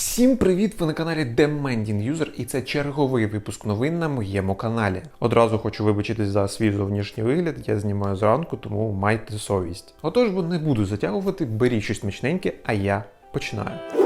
Всім привіт! Ви на каналі Demanding User і це черговий випуск новин на моєму каналі. Одразу хочу вибачитись за свій зовнішній вигляд, я знімаю зранку, тому майте совість. Отож, бо не буду затягувати, беріть щось смачненьке, а я починаю.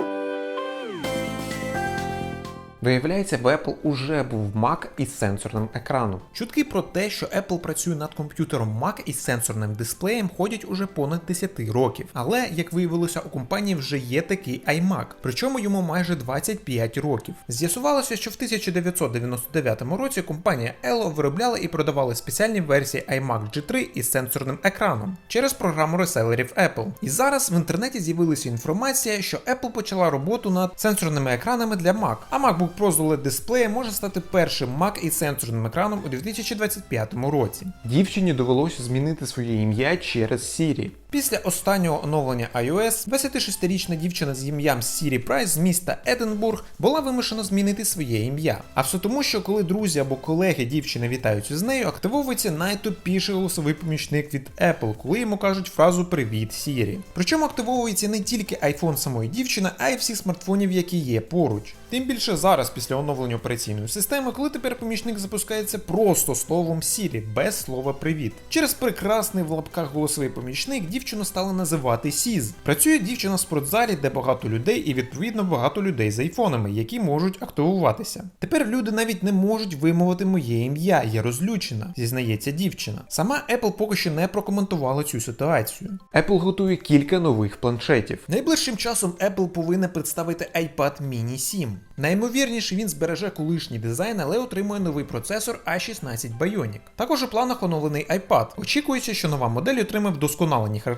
Виявляється, в Apple уже був Mac із сенсорним екраном. Чутки про те, що Apple працює над комп'ютером Mac із сенсорним дисплеєм, ходять уже понад 10 років. Але, як виявилося, у компанії вже є такий iMac, причому йому майже 25 років. З'ясувалося, що в 1999 році компанія Elo виробляла і продавала спеціальні версії iMac G3 із сенсорним екраном через програму реселерів Apple. І зараз в інтернеті з'явилася інформація, що Apple почала роботу над сенсорними екранами для Mac, а MacBook Pro з OLED може стати першим Mac із сенсорним екраном у 2025 році. Дівчині довелося змінити своє ім'я через Siri. Після останнього оновлення iOS 26-річна дівчина з ім'ям Сірі Прайс з міста Единбург була вимушена змінити своє ім'я. А все тому, що коли друзі або колеги дівчини вітаються з нею, активовується найтопіший голосовий помічник від Apple, коли йому кажуть фразу Привіт, Сірі. Причому активовується не тільки iPhone самої дівчини, а й всіх смартфонів, які є поруч. Тим більше зараз, після оновлення операційної системи, коли тепер помічник запускається просто словом Сірі, без слова привіт. Через прекрасний в лапках голосовий помічник дівчину стали називати Сіз. Працює дівчина в спортзалі, де багато людей, і відповідно багато людей з айфонами, які можуть активуватися. Тепер люди навіть не можуть вимовити моє ім'я, я розлючена, зізнається дівчина. Сама Apple поки що не прокоментувала цю ситуацію. Apple готує кілька нових планшетів. Найближчим часом Apple повинна представити iPad Mini 7. Наймовірніше він збереже колишній дизайн, але отримує новий процесор A16 Bionic. Також у планах оновлений iPad. Очікується, що нова модель отримає вдосконалені характеристики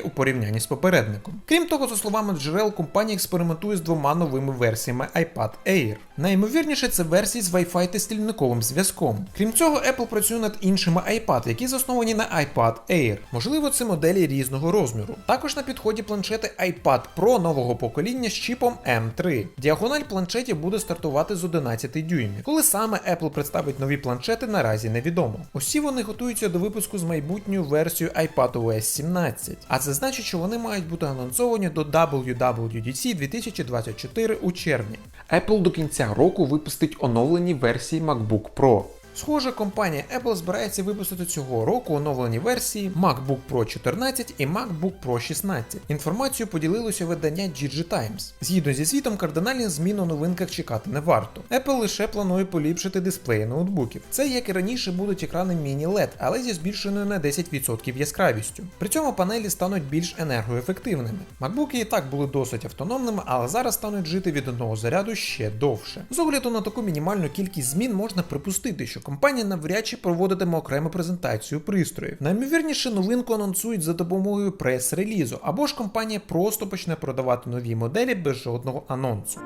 у порівнянні з попередником. Крім того, за словами джерел, компанія експериментує з двома новими версіями iPad Air. Наймовірніше це версії з Wi-Fi та стільниковим зв'язком. Крім цього, Apple працює над іншими iPad, які засновані на iPad Air. Можливо, це моделі різного розміру. Також на підході планшети iPad Pro нового покоління з чіпом M3. Діагональ планшетів буде стартувати з 11 дюймів. Коли саме Apple представить нові планшети, наразі невідомо. Усі вони готуються до випуску з майбутньою версією iPadOS 17. А це значить, що вони мають бути анонсовані до WWDC 2024 у червні. Apple до кінця року випустить оновлені версії MacBook Pro. Схоже, компанія Apple збирається випустити цього року оновлені версії MacBook Pro 14 і MacBook Pro 16. Інформацію поділилося видання GG Times. Згідно зі звітом, кардинальних змін у новинках чекати не варто. Apple лише планує поліпшити дисплеї ноутбуків. Це, як і раніше, будуть екрани міні-LED, але зі збільшеною на 10% яскравістю. При цьому панелі стануть більш енергоефективними. MacBook і так були досить автономними, але зараз стануть жити від одного заряду ще довше. З огляду на таку мінімальну кількість змін можна припустити, що компанія навряд чи проводитиме окрему презентацію пристроїв. Наймовірніше новинку анонсують за допомогою прес-релізу, або ж компанія просто почне продавати нові моделі без жодного анонсу.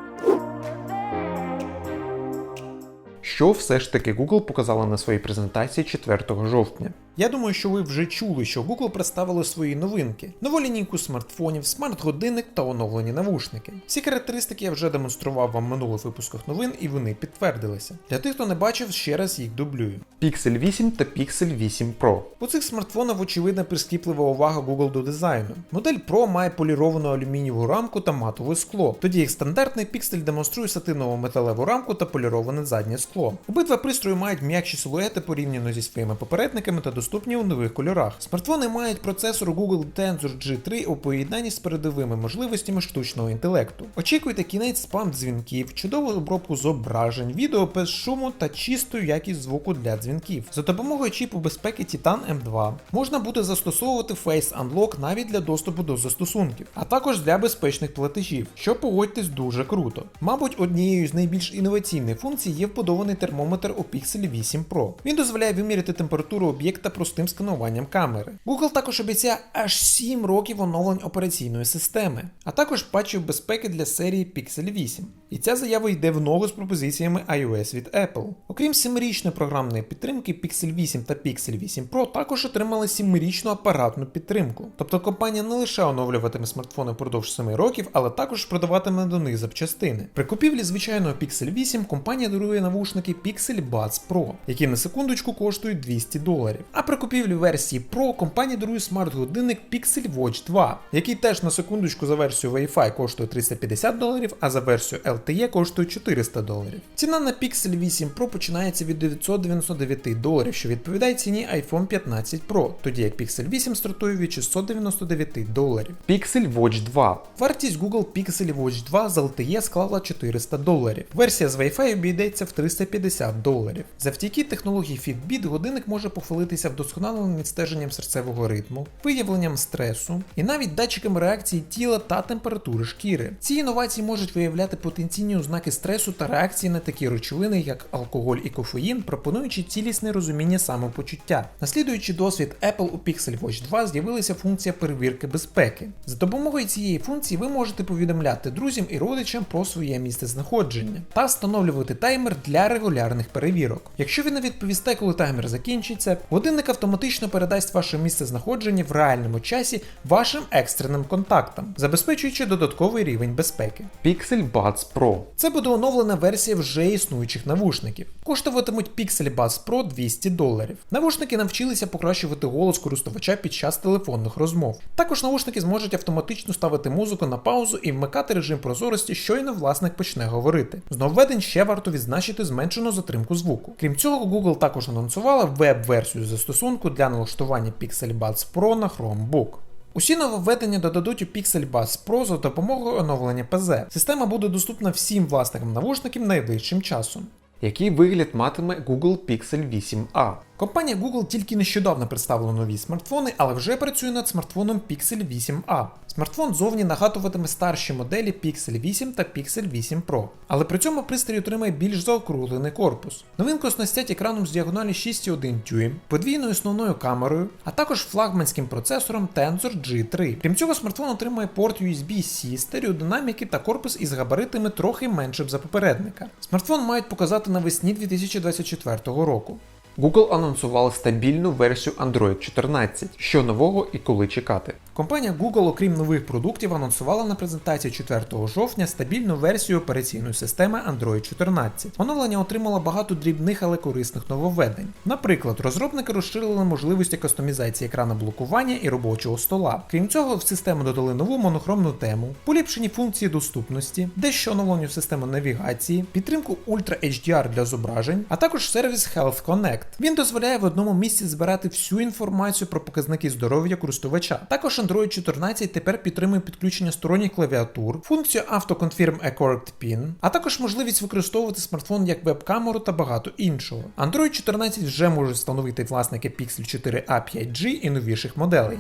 Що все ж таки Google показала на своїй презентації 4 жовтня. Я думаю, що ви вже чули, що Google представили свої новинки: нову лінійку смартфонів, смарт-годинник та оновлені навушники. Всі характеристики я вже демонстрував вам в минулих випусках новин, і вони підтвердилися. Для тих, хто не бачив, ще раз їх дублюю. Pixel 8 та Pixel 8 Pro. У цих смартфонах очевидна прискіплива увага Google до дизайну. Модель Pro має поліровану алюмінієву рамку та матове скло, тоді як стандартний Pixel демонструє сатинову металеву рамку та поліроване заднє скло. Обидва пристрої мають м'якші силуети порівняно зі своїми попередниками та доступні у нових кольорах. Смартфони мають процесор Google Tensor G3 у поєднанні з передовими можливостями штучного інтелекту. Очікуйте кінець спам дзвінків, чудову обробку зображень, відео без шуму та чисту якість звуку для дзвінків. За допомогою чіпу безпеки Titan M2 можна буде застосовувати Face Unlock навіть для доступу до застосунків, а також для безпечних платежів, що погодьтесь дуже круто. Мабуть, однією з найбільш інноваційних функцій є вбудований термометр у Pixel 8 Pro. Він дозволяє виміряти температуру об'єкта простим скануванням камери. Google також обіцяє аж 7 років оновлень операційної системи, а також патчів безпеки для серії Pixel 8. І ця заява йде в ногу з пропозиціями iOS від Apple. Окрім 7-річної програмної підтримки, Pixel 8 та Pixel 8 Pro також отримали 7-річну апаратну підтримку. Тобто компанія не лише оновлюватиме смартфони впродовж 7 років, але також продаватиме до них запчастини. При купівлі звичайного Pixel 8 компанія дарує навушники Pixel Buds Pro, які на секундочку коштують 200 доларів. А при купівлі версії Pro компанія дарує смарт-годинник Pixel Watch 2, який теж на секундочку за версію Wi-Fi коштує 350 доларів, а за версію LTE коштує 400 доларів. Ціна на Pixel 8 Pro починається від 999 доларів, що відповідає ціні iPhone 15 Pro, тоді як Pixel 8 стартує від 699 доларів. Pixel Watch 2. Вартість Google Pixel Watch 2 з LTE склала 400 доларів. Версія з Wi-Fi обійдеться в 350 доларів. Завдяки технології Fitbit годинник може похвалитися вдосконаленим відстеженням серцевого ритму, виявленням стресу і навіть датчиками реакції тіла та температури шкіри. Ці інновації можуть виявляти потенційні ознаки стресу та реакції на такі речовини, як алкоголь і кофеїн, пропонуючи цілісне розуміння самопочуття. Наслідуючи досвід Apple у Pixel Watch 2 з'явилася функція перевірки безпеки. За допомогою цієї функції ви можете повідомляти друзям і родичам про своє місце знаходження та встановлювати таймер для регулярних перевірок. Якщо ви не відповісте, коли таймер закінчиться, годинник автоматично передасть ваше місце знаходження в реальному часі вашим екстреним контактам, забезпечуючи додатковий рівень безпеки. Pixel Buds Pro. Це буде оновлена версія вже існуючих навушників. Коштуватимуть Pixel Buds Pro 200 доларів. Навушники навчилися покращувати голос користувача під час телефонних розмов. Також навушники зможуть автоматично ставити музику на паузу і вмикати режим прозорості, щойно власник почне говорити. З нововведень ще варто відзначити зменшену затримку звуку. Крім цього, Google також анонсувала веб-версію застосунку для налаштування Pixel Buds Pro на Chromebook. Усі нововведення додадуть у Pixel Buds Pro за допомогою оновлення ПЗ. Система буде доступна всім власникам навушників найближчим часом. Який вигляд матиме Google Pixel 8a? Компанія Google тільки нещодавно представила нові смартфони, але вже працює над смартфоном Pixel 8a. Смартфон зовні нагадуватиме старші моделі Pixel 8 та Pixel 8 Pro, але при цьому пристрій отримає більш заокруглений корпус. Новинку оснастять екраном з діагоналі 6,1 дюйм, подвійною основною камерою, а також флагманським процесором Tensor G3. Крім цього, смартфон отримає порт USB-C, стереодинаміки та корпус із габаритами трохи меншим за попередника. Смартфон мають показати навесні 2024 року. Google анонсувала стабільну версію Android 14. Що нового і коли чекати? Компанія Google, окрім нових продуктів, анонсувала на презентації 4 жовтня стабільну версію операційної системи Android 14. Оновлення отримало багато дрібних, але корисних нововведень. Наприклад, розробники розширили можливості кастомізації екрана блокування і робочого стола. Крім цього, в систему додали нову монохромну тему, поліпшені функції доступності, дещо оновлені в систему навігації, підтримку Ultra HDR для зображень, а також сервіс Health Connect. Він дозволяє в одному місці збирати всю інформацію про показники здоров'я користувача. Також Android 14 тепер підтримує підключення сторонніх клавіатур, функцію AutoConfirm a PIN, а також можливість використовувати смартфон як веб-камеру та багато іншого. Android 14 вже можуть встановити власники Pixel 4a 5G і новіших моделей.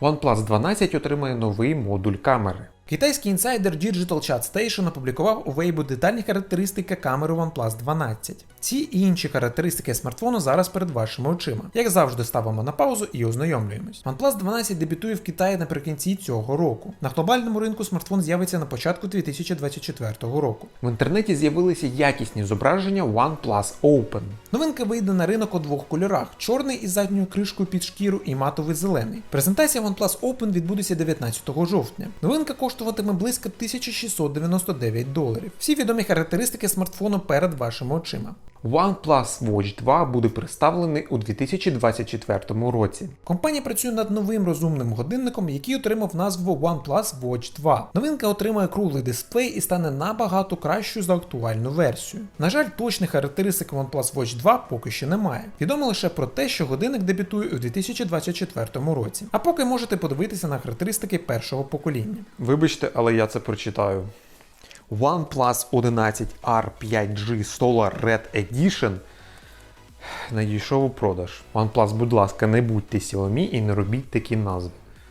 OnePlus 12 отримає новий модуль камери. Китайський інсайдер Digital Chat Station опублікував у Weibo детальні характеристики камери OnePlus 12. Ці і інші характеристики смартфону зараз перед вашими очима. Як завжди, ставимо на паузу і ознайомлюємось. OnePlus 12 дебютує в Китаї наприкінці цього року. На глобальному ринку смартфон з'явиться на початку 2024 року. В інтернеті з'явилися якісні зображення OnePlus Open. Новинка вийде на ринок у двох кольорах: чорний із задньою кришкою під шкіру і матовий зелений. Презентація OnePlus Open відбудеться 19 жовтня. Новинка коштуватиме близько 1699 доларів. Всі відомі характеристики смартфону перед вашими очима. OnePlus Watch 2 буде представлений у 2024 році. Компанія працює над новим розумним годинником, який отримав назву OnePlus Watch 2. Новинка отримає круглий дисплей і стане набагато кращою за актуальну версію. На жаль, точних характеристик OnePlus Watch 2 поки що немає. Відомо лише про те, що годинник дебютує у 2024 році. А поки можете подивитися на характеристики першого покоління. Вибачте, але я це прочитаю. OnePlus 11 R5G Solar Red Edition надійшов у продаж. OnePlus, будь ласка, не будьте Xiaomi і не робіть такі назви.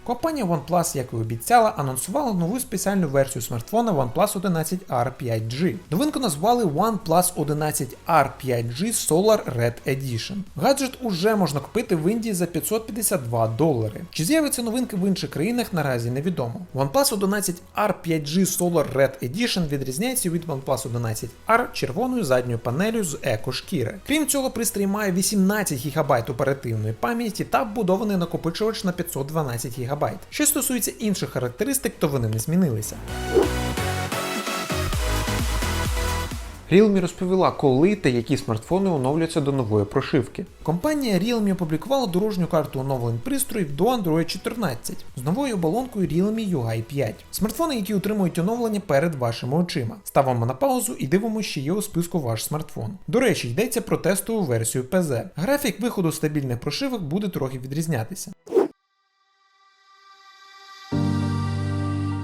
Компанія OnePlus, як і обіцяла, анонсувала нову спеціальну версію смартфона OnePlus 11 R 5G. Новинку назвали OnePlus 11 R 5G Solar Red Edition. Гаджет уже можна купити в Індії за 552 долари. Чи з'явиться новинки в інших країнах наразі невідомо. OnePlus 11 R 5G Solar Red Edition відрізняється від OnePlus 11 R червоною задньою панелью з еко-шкіри. Крім цього, пристрій має 18 ГБ оперативної пам'яті та вбудований накопичувач на 512 ГБ. Що стосується інших характеристик, то вони не змінилися. Realme розповіла, коли та які смартфони оновляться до нової прошивки. Компанія Realme опублікувала дорожню карту оновлень пристроїв до Android 14 з новою оболонкою Realme UI 5. Смартфони, які отримують оновлення перед вашими очима. Ставимо на паузу і дивимося, що є у списку ваш смартфон. До речі, йдеться про тестову версію PZ. Графік виходу стабільних прошивок буде трохи відрізнятися.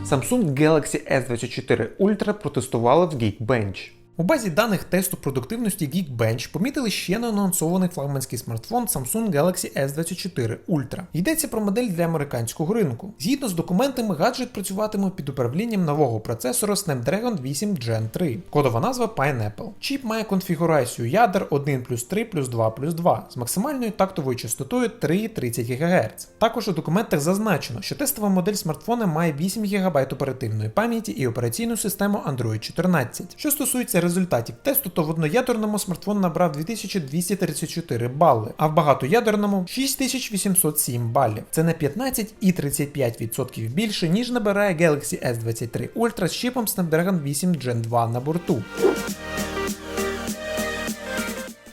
Samsung Galaxy S24 Ultra протестували в Geekbench. У базі даних тесту продуктивності Geekbench помітили ще не анонсований флагманський смартфон Samsung Galaxy S24 Ultra. Йдеться про модель для американського ринку. Згідно з документами, гаджет працюватиме під управлінням нового процесора Snapdragon 8 Gen 3. Кодова назва Pineapple. Чіп має конфігурацію ядер 1 плюс 3 плюс 2 плюс 2 з максимальною тактовою частотою 3,30 ГГц. Також у документах зазначено, що тестова модель смартфона має 8 ГБ оперативної пам'яті і операційну систему Android 14. Що стосується результатів тесту, то в одноядерному смартфон набрав 2234 бали, а в багатоядерному 6807 балів. Це на 15,35% більше, ніж набирає Galaxy S23 Ultra з чіпом Snapdragon 8 Gen 2 на борту.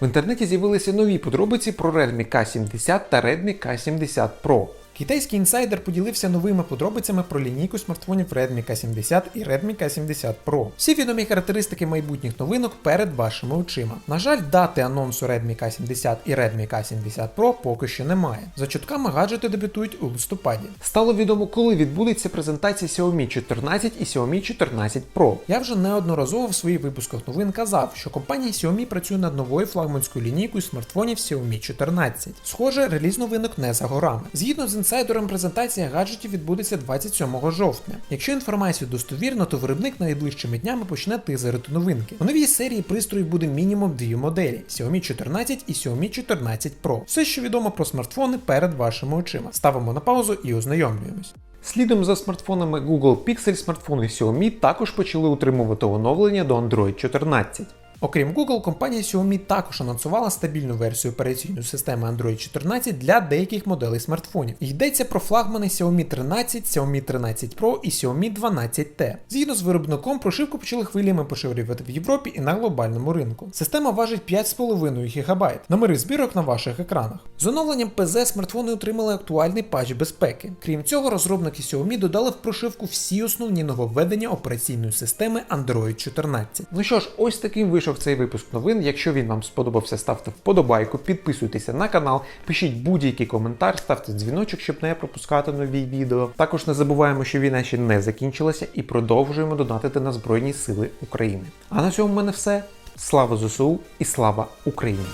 В інтернеті з'явилися нові подробиці про Redmi K70 та Redmi K70 Pro. Китайський інсайдер поділився новими подробицями про лінійку смартфонів Redmi K70 і Redmi K70 Pro. Всі відомі характеристики майбутніх новинок перед вашими очима. На жаль, дати анонсу Redmi K70 і Redmi K70 Pro поки що немає. За чутками гаджети дебютують у листопаді. Стало відомо, коли відбудеться презентація Xiaomi 14 і Xiaomi 14 Pro. Я вже неодноразово в своїх випусках новин казав, що компанія Xiaomi працює над новою флагманською лінійкою смартфонів Xiaomi 14. Схоже, реліз новинок не за горами. Згідно з інсайдером, презентація гаджетів відбудеться 27 жовтня. Якщо інформація достовірна, то виробник найближчими днями почне тизерити новинки. У новій серії пристроїв буде мінімум дві моделі: Xiaomi 14 і Xiaomi 14 Pro. Все, що відомо про смартфони перед вашими очима. Ставимо на паузу і ознайомлюємось. Слідом за смартфонами Google Pixel смартфони Xiaomi також почали утримувати оновлення до Android 14. Окрім Google, компанія Xiaomi також анонсувала стабільну версію операційної системи Android 14 для деяких моделей смартфонів. Йдеться про флагмани Xiaomi 13, Xiaomi 13 Pro і Xiaomi 12T. Згідно з виробником, прошивку почали хвилями поширювати в Європі і на глобальному ринку. Система важить 5,5 ГБ. Номери збірок на ваших екранах. З оновленням ПЗ смартфони отримали актуальний патч безпеки. Крім цього, розробники Xiaomi додали в прошивку всі основні нововведення операційної системи Android 14. Ну що ж, ось таким вийшов цей випуск новин. Якщо він вам сподобався, ставте вподобайку, підписуйтеся на канал, пишіть будь-який коментар, ставте дзвіночок, щоб не пропускати нові відео. Також не забуваємо, що війна ще не закінчилася і продовжуємо донатити на Збройні Сили України. А на цьому в мене все. Слава ЗСУ і слава Україні!